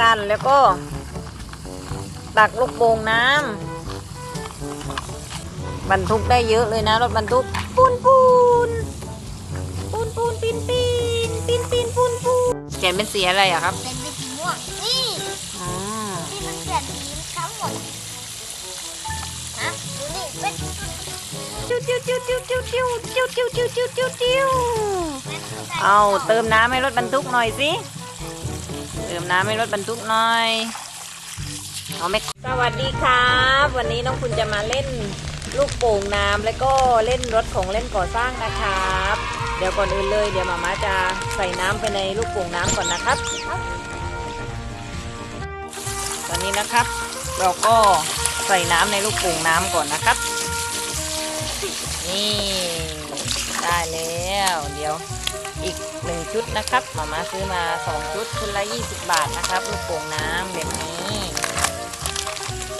กันแล้วก็ ตักลูกโป่งน้ำบรรทุกได้เยอะเลยนะรถบรรทุกปูนปูนปูนปูนปีนปีนปีนปีนปูนปูนเขียนเป็นสีอะไรอะครับเป็นสีม่วงนี่อืมที่มันเปลี่ยนสีทั้งหมดนะดูนี่เป็นจิ้วจิ้วจิ้วจิ้วจิ้วจิ้วจิ้วจิ้วจิ้วจิ้วจิ้วเอาเติมน้ำให้รถบรรทุกหน่อยสิ ติมน้ำให้รถบรรทุกหน่อยเอาไหมสวัสดีครับ วันนี้น้องคุณจะมาเล่นลูกโป่งน้ำแล้วก็เล่นรถของเล่นก่อสร้างนะครับ เดี๋ยวก่อนอื่นเลยเดี๋ยวมาม่าจะใส่น้ำไปในลูกโป่งน้ำก่อนนะครับ ตอนนี้นะครับ เราก็ใส่น้ำในลูกโป่งน้ำก่อนนะครับ นี่ได้แล้ว เดี๋ยวอีกหนึ่งชุดนะครับมาม่าซื้อมาสองชุดชุดละ20บาทนะครับลูกโป่งน้ำแบบนี้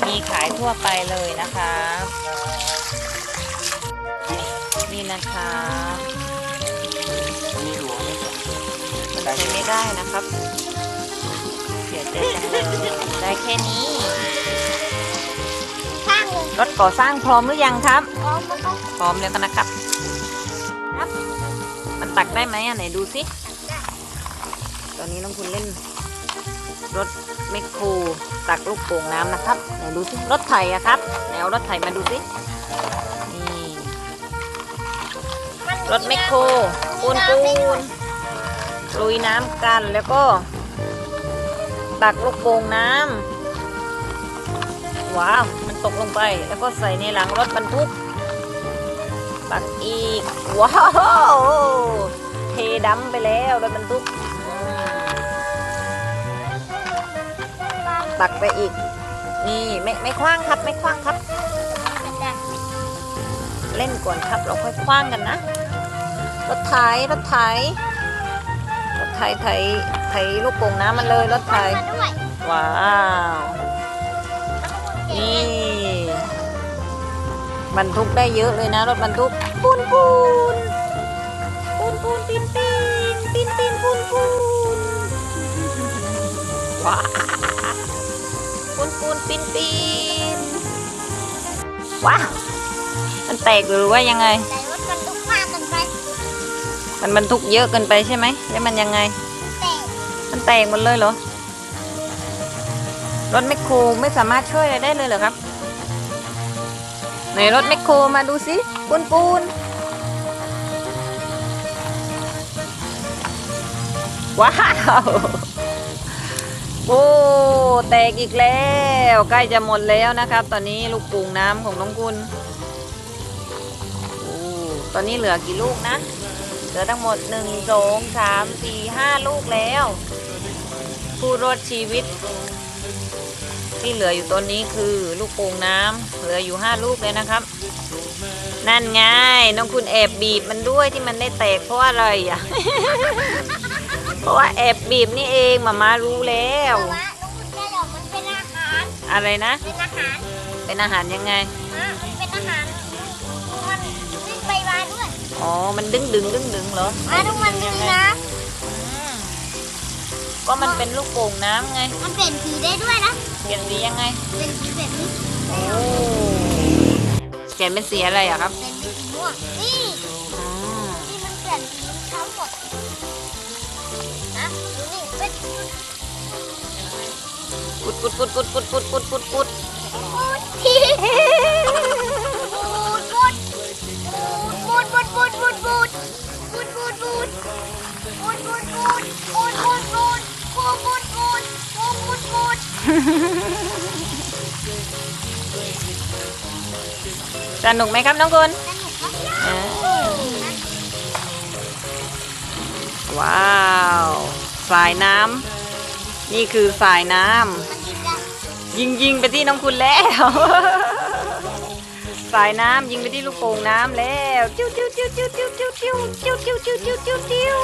มีขายทั่วไปเลยนะครับนี่นะครับมันใช้ไม่ได้นะครับเสียใจจังเลยได้แค่นี้ข้างหนึ่งรถก่อสร้างพร้อมหรือยังครับ พร้อมมันต้องพร้อมแล้วกันนะครับครับมัน ตักได้ไหมอะไหนดูสิ ตอนนี้น้องคุณเล่น รถแมคโครตักลูกโป่งน้ำนะครับ ไหนดูสิ รถไถอะครับไหนเอารถไถมาดูสิ นี่ รถแมคโครปูนปูนลุยน้ำกันแล้วก็ ตักลูกโป่งน้ำว้าว มันตกลงไป แล้วก็ใส่ในหลังรถบรรทุก ตักอีก ว้าวเทดำไปแล้วรถบรรทุกอืมตักไปอีก นี่ไม่ไม่คว้างครับ ไม่คว้างครับ เล่นก่อนครับเราค่อยคว้างกันนะรถไถรถไถรถไถไถไถลูกโป่งน้ำมันเลยรถไถมาด้วยว้าวนี่ บรรทุกได้เยอะเลยนะรถบรรทุกปูนปูนปูนปูนปีนปีนปีนปีนปูนปูนว้าปูนปูนปีนปีนว้าวมันแตกหรือว่ายังไงแต่รถมันตุกมากเกันไปมันบรรทุกเยอะเกินไปใช่ไหมแล้วมันยังไง แต่มันแตกหมดเลยเหรอรถแมคโครไม่สามารถช่วยอะไรได้เลยเหรอครับ ไหนรถแมคโครมาดูสิปูนปูนว้าวโอ้แตกอีกแล้วใกล้จะหมดแล้วนะครับ ตอนนี้ลูกปูงน้ำของน้องกุลโอ้ตอนนี้เหลือกี่ลูกนะ เหลือทั้งหมดหนึ่งสองสามสี่ห้าลูกแล้ว ผู้รอดชีวิต ที่เหลืออยู่ตัวนี้คือลูกโป่งน้ำเหลืออยู่ห้าลูกเลยนะครับ นั่นไงน้องคุณแอบบีบมันด้วยที่มันได้แตกเพราะอะไรอะ เพราะว่าแอบบีบนี่เองมามารู้แล้วแต่ว่าลูกคุณแค่หรอกมันเป็นอาหารอะไรนะ เป็นอาหาร เป็นอาหารยังไงอะมันเป็นอาหารมันวิ่งไปมาด้วย อ๋อ มันดึงดึงดึงดึงเหรออะทุกมันดูนะก็มันเป็นลูกโป่งน้ำไง มันเปลี่ยนสีได้ด้วยนะ เปลี่ยนสียังไง เป็นสีแบบนี้โอ้เขียนเป็นสีอะไรอะครับเป็นสีม่วงนี่อืมที่มันเปลี่ยนสีทั้งหมดนะดูนี่เป็นปุดปุดปุดปุดปุดปุดปุดปุดปุดบูดทีบูดบูดบูดบูดบูดบูดบูดบูดบูดบูดบูดบูดบูดบูดบูดบูดบูด บูดบูดบูดบูดสนุกไหมครับน้องกุลสนุกมากอ่าว้าวสายน้ำนี่คือสายน้มันกินได้ำยิงยิงไปที่น้องคุณแล้วสายน้ำยิงไปที่ลูกโป่งน้ำแล้วจิ้วจิ้วจิ้วจิ้วจิ้วจิ้วจิ้วจิ้วจิ้วจิ้วจิ้วจิ้วจิ้ว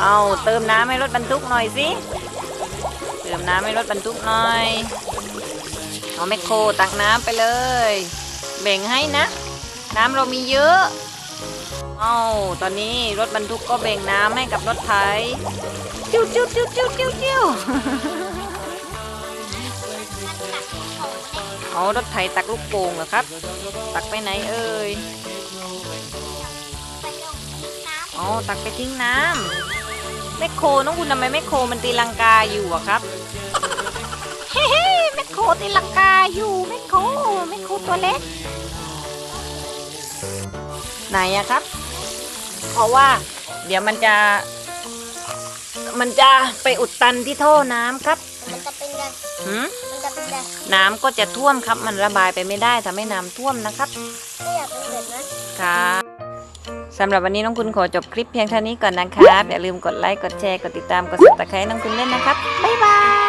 เอาเติมน้ำให้รถบรรทุกหน่อยสิ เติมน้ำให้รถบรรทุกหน่อย เอาแมคโครตักน้ำไปเลย แบ่งให้นะ น้ำเรามีเยอะ เอาตอนนี้รถบรรทุกก็แบ่งน้ำให้กับรถไถจิ้วจิ้วจิ้วจิ้วจิ้วจิ้วเอารถไถตักลูกโป่งเหรอครับ ตักไปไหนเอ่ยอ๋อตักไปทิ้งน้ำแม่โคน้องคุณทำไมแม่โคมันตีลังกาอยู่อะครับ เฮ้แมคโครตีลังกาอยู่แมคโครแมคโครตัวเล็ก ไหนอะครับ เพราะว่า เดี๋ยวมันจะ มันจะไปอุดตันที่ท่อน้ำครับมันจะเป็นไงหืมมันจะเป็นไงน้ำก็จะท่วมครับ มันระบายไปไม่ได้ทำให้น้ำท่วมนะครับ ไม่อยากเป็นแบบนั้น ครับสำหรับวันนี้น้องคุณขอจบคลิปเพียงเท่านี้ก่อนนะครับ อย่าลืมกดไลค์ กดแชร์ กดติดตาม กด subscribe น้องคุณเล่นนะครับ บ๊ายบาย